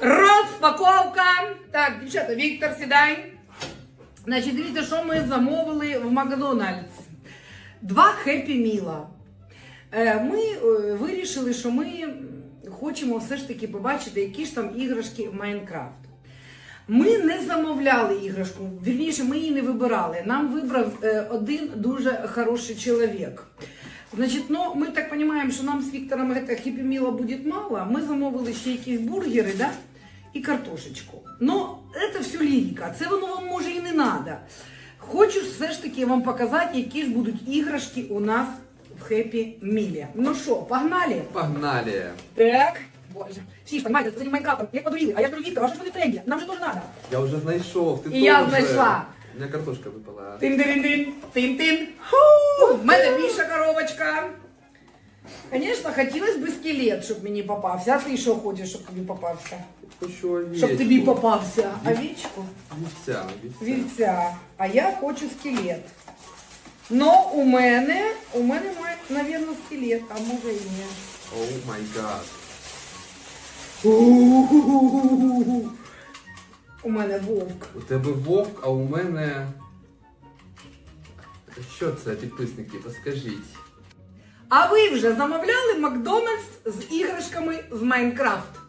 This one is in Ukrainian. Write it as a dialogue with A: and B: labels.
A: Розпаковка! Так, дівчата, Віктор, сідай. Значить, дивіться, що ми замовили в Макдональдс. Два хеппі міла. Ми е, вирішили, що ми хочемо все ж таки побачити, які ж там іграшки в Майнкрафт. Ми не замовляли іграшку, вірніше, ми її не вибирали. Нам вибрав е, один дуже хороший чоловік. Значить, ну, ми так розуміємо, що нам з Віктором это хіпі міла буде мало. Ми замовили ще якісь бургери, да? і картошечку. Ну, це все лірика, це воно вам може і не треба. Хочу все ж таки вам показати, які ж будуть іграшки у нас в хеппі мілі. Ну що, погнали?
B: Погнали!
A: Так. Боже. Всі ж, розумієте, це не Майнкрафтом, як подуріли. А я говорю, Віктор, а що ж ви не тренді? Нам же теж треба.
B: Я уже знайшов, ти
A: І я знайшла.
B: У мене картошка випала.
A: Тин-тин-тин, тин-тин. Ху! В мене більша коробочка. Звісно, хотілося б скелет, щоб мені попався. А ти що хочеш, щоб тобі попався?
B: Хочу овечку.
A: Щоб тобі попався. Овечку?
B: Вівця, вівця.
A: Вівця. А я хочу скелет. Но у мене, у мене має, навірно, скелет, а може і ні.
B: Оу май гад.
A: У-у-у-у-у-у. У мене вовк.
B: У тебе вовк, а у мене. Що це, підписники, розкажіть.
A: А ви вже замовляли Макдональдс з іграшками з Майнкрафт?